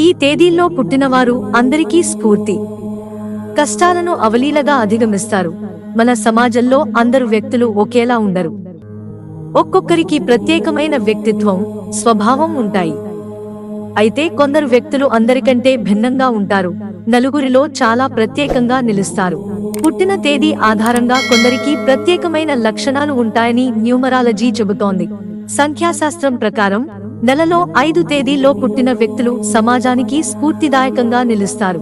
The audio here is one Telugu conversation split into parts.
ఈ తేదీల్లో పుట్టినవారు అందరికీ స్ఫూర్తి. కష్టాలను అవలీలగా అధిగమిస్తారు. మన సమాజంలో అందరు వ్యక్తులు ఒకేలా ఉండరు. ఒక్కొక్కరికి ప్రత్యేకమైన వ్యక్తిత్వం స్వభావం ఉంటాయి. అయితే కొందరు వ్యక్తులు అందరికంటే భిన్నంగా ఉంటారు. నలుగురిలో చాలా ప్రత్యేకంగా నిలుస్తారు. పుట్టిన తేదీ ఆధారంగా కొందరికి ప్రత్యేకమైన లక్షణాలు ఉంటాయని న్యూమరాలజీ చెబుతోంది. సంఖ్యాశాస్త్రం ప్రకారం నెలలో ఐదు తేదీల్లో పుట్టిన వ్యక్తులు సమాజానికి స్ఫూర్తిదాయకంగా నిలుస్తారు.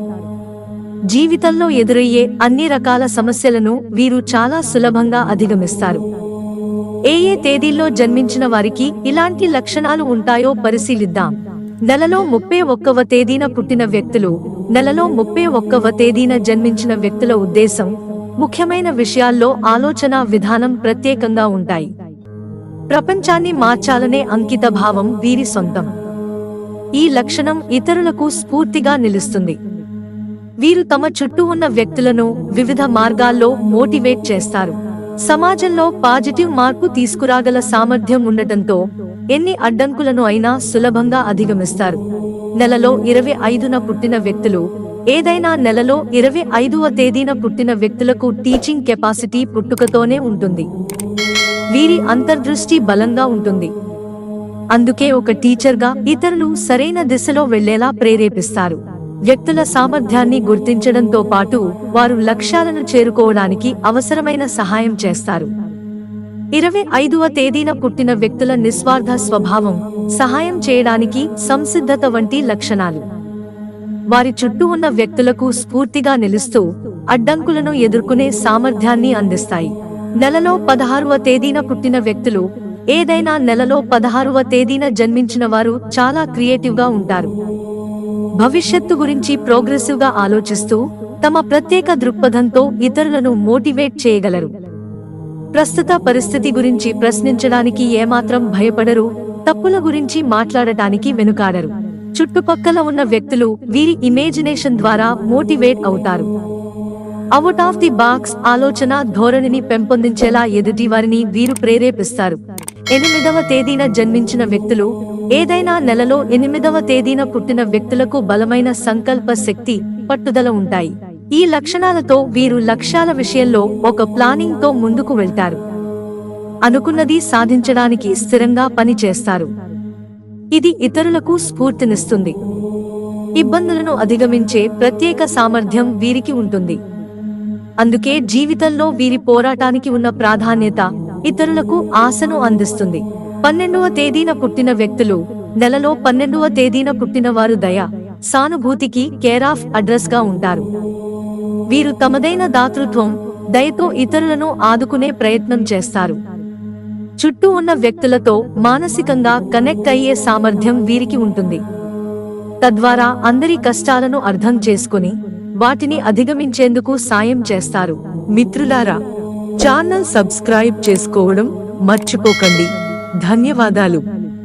జీవితంలో ఎదురయ్యే అన్ని రకాల సమస్యలను వీరు చాలా సులభంగా అధిగమిస్తారు. ఏ ఏ తేదీల్లో జన్మించిన వారికి ఇలాంటి లక్షణాలు ఉంటాయో పరిశీలిద్దాం. నెలలో ముప్పై ఒక్కవ తేదీన పుట్టిన వ్యక్తులు నెలలో ముప్పై ఒక్కవ తేదీన జన్మించిన వ్యక్తుల ఉద్దేశం ముఖ్యమైన విషయాల్లో ఆలోచన విధానం ప్రత్యేకంగా ఉంటాయి. ప్రపంచాన్ని మార్చాలనే అంకిత భావం వీరి సొంతం. ఈ లక్షణం ఇతరులకు స్ఫూర్తిగా నిలుస్తుంది. వీరు తమ చుట్టూ ఉన్న వ్యక్తులను వివిధ మార్గాల్లో మోటివేట్ చేస్తారు. సమాజంలో పాజిటివ్ మార్పు తీసుకురాగల సామర్థ్యం ఉండటంతో ఎన్ని అడ్డంకులను అయినా సులభంగా అధిగమిస్తారు. నెలలో ఇరవై ఐదున పుట్టిన వ్యక్తులు ఏదైనా నెలలో ఇరవై ఐదవ తేదీన పుట్టిన వ్యక్తులకు టీచింగ్ కెపాసిటీ పుట్టుకతోనే ఉంటుంది. వీరి అంతర్దృష్టి బలంగా ఉంటుంది. అందుకే ఒక టీచర్గా ఇతరులు సరైన దిశలో వెళ్ళేలా ప్రేరేపిస్తారు. వ్యక్తుల సామర్థ్యాన్ని గుర్తించడంతో పాటు వారు లక్ష్యాలను చేరుకోవడానికి అవసరమైన సహాయం చేస్తారు. ఇరవై ఐదవ తేదీన పుట్టిన వ్యక్తుల నిస్వార్థ స్వభావం సహాయం చేయడానికి సంసిద్ధత వంటి లక్షణాలు. వారి చుట్టూ ఉన్న వ్యక్తులకు స్ఫూర్తిగా నిలుస్తూ అడ్డంకులను ఎదుర్కొనే సామర్థ్యాన్ని అందిస్తాయి. నెలలో పదహారవ తేదీన పుట్టిన వ్యక్తులు ఏదైనా నెలలో పదహారవ తేదీన జన్మించిన వారు చాలా క్రియేటివ్గా ఉంటారు. భవిష్యత్తు గురించి ప్రోగ్రెసివ్గా ఆలోచిస్తూ తమ ప్రత్యేక దృక్పథంతో ఇతరులను మోటివేట్ చేయగలరు. ప్రస్తుత పరిస్థితి గురించి ప్రశ్నించడానికి ఏమాత్రం భయపడరు తప్పుల గురించి మాట్లాడటానికి వెనుకాడరు. చుట్టుపక్కల ఉన్న వ్యక్తులు వీరి ఇమేజినేషన్ ద్వారా మోటివేట్ అవుతారు. అవుట్ ఆఫ్ ది బాక్స్ ఆలోచన ధోరణిని పెంపొందించేలా ఎదుటి వారిని వీరు ప్రేరేపిస్తారు. ఎనిమిదవ తేదీన జన్మించిన వ్యక్తులు ఏదైనా నెలలో ఎనిమిదవ తేదీన పుట్టిన వ్యక్తులకు బలమైన సంకల్ప శక్తి పట్టుదల ఉంటాయి. ఈ లక్షణాలతో వీరు లక్ష్యాల విషయంలో ఒక ప్లానింగ్తో ముందుకు వెళ్తారు. అనుకున్నది సాధించడానికి స్థిరంగా పని చేస్తారు. ఇది ఇతరులకు స్ఫూర్తినిస్తుంది. ఇబ్బందులను అధిగమించే ప్రత్యేక సామర్థ్యం వీరికి ఉంటుంది. అందుకే జీవితంలో వీరి పోరాటానికి ఉన్న ప్రాధాన్యత ఇతరులకు ఆశను అందిస్తుంది. పన్నెండవ తేదీన పుట్టిన వ్యక్తులు నెలలో పన్నెండవ తేదీన పుట్టిన వారు దయ సానుభూతికి కేర్ ఆఫ్ అడ్రస్గా ఉంటారు. వీరు తమదైన దాతృత్వం దయతో ఇతరులను ఆదుకునే ప్రయత్నం చేస్తారు. చుట్టూ ఉన్న వ్యక్తులతో మానసికంగా కనెక్ట్ అయ్యే సామర్థ్యం వీరికి ఉంటుంది. తద్వారా అందరి కష్టాలను అర్థం చేసుకుని వాటిని అధిగమించేందుకు సాయం చేస్తారు. మిత్రులారా ఛానల్ సబ్స్క్రైబ్ చేసుకోవడం మర్చిపోకండి. ధన్యవాదాలు.